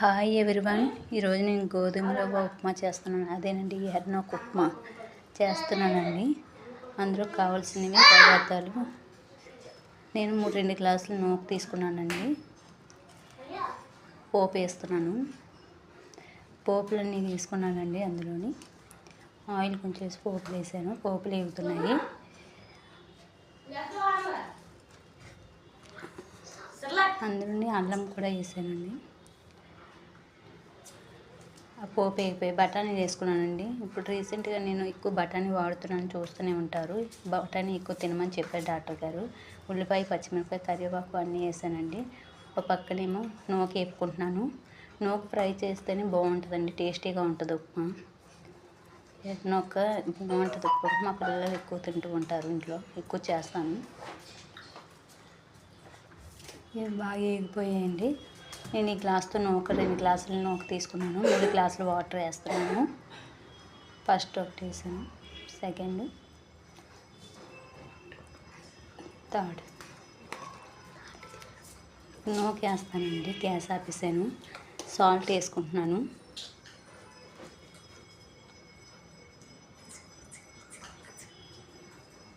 Hi everyone. ఈరోజు నేను గోధుమ రవ్వ ఉప్మా చేస్తున్నాను. అదేనండి ఎర్నోక్ ఉప్మా చేస్తున్నానండి. అందులో కావాల్సినవి పదార్థాలు నేను మూడు రెండు గ్లాసులు నూక తీసుకున్నానండి. పోపు వేస్తున్నాను. పోపులన్నీ తీసుకున్నానండి అందులోని. ఆయిల్ కొంచెం వేసి పోపులు వేసాను. పోపులు వేగుతున్నాయి అందులోని అల్లం కూడా వేసానండి. పోపు వేగిపోయి బఠానీ వేసుకున్నానండి. ఇప్పుడు రీసెంట్గా నేను ఎక్కువ బఠానీ వాడుతున్నాను చూస్తూనే ఉంటారు. బఠానీ ఎక్కువ తినమని చెప్పారు డాక్టర్ గారు. ఉల్లిపాయ పచ్చిమిరపకాయ కరివేపాకు అన్నీ వేసానండి. ఒక పక్కనేమో నూక వేపుకుంటున్నాను. నూక ఫ్రై చేస్తేనే బాగుంటుందండి టేస్టీగా ఉంటుంది ఉప్మా. నూక బాగుంటుంది ఉప్మా. మా పిల్లలు ఎక్కువ తింటూ ఉంటారు ఇంట్లో ఎక్కువ చేస్తాను. ఇవి బాగా వేగిపోయాయండి నేను ఈ గ్లాస్తో నూక రెండు గ్లాసులు నూక తీసుకున్నాను. మూడు గ్లాసులు వాటర్ వేస్తున్నాను. ఫస్ట్ ఒకటి వేసాను సెకండ్. థర్డ్. నూక వేస్తానండి గ్యాస్ ఆపేసాను. సాల్ట్ వేసుకుంటున్నాను.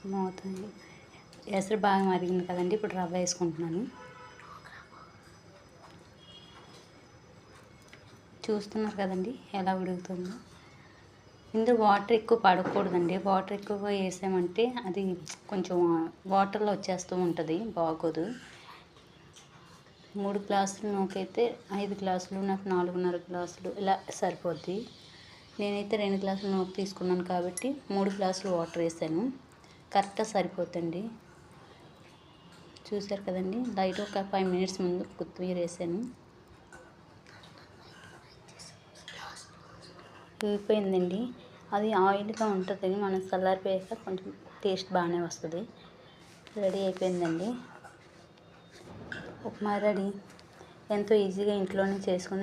మూత ఎసరు బాగా మరిగింది కదండి. ఇప్పుడు రవ్వ వేసుకుంటున్నాను. చూస్తున్నారు కదండి ఎలా ఉడుకుతుందో. ఇందులో వాటర్ ఎక్కువ పడకూడదండి. వాటర్ ఎక్కువ వేసామంటే అది కొంచెం వాటర్లో వచ్చేస్తూ ఉంటుంది బాగోదు. మూడు గ్లాసులు నూకైతే ఐదు గ్లాసులు నాకు నాలుగున్నర గ్లాసులు ఇలా సరిపోద్ది. నేనైతే రెండు గ్లాసులు నూక తీసుకున్నాను కాబట్టి మూడు గ్లాసులు వాటర్ వేసాను. కరెక్ట్గా సరిపోతుంది చూసారు కదండి లైట్ ఒక ఫైవ్ మినిట్స్ ముందు కొత్తిమీర వేసాను. ఇగిపోయిందండి అది ఆయిల్గా ఉంటుంది మనం చల్లారిపోయాక కొంచెం టేస్ట్ బాగానే వస్తుంది. రెడీ అయిపోయిందండి. ఉప్మా రెడీ. ఎంతో ఈజీగా ఇంట్లోనే చేసుకుని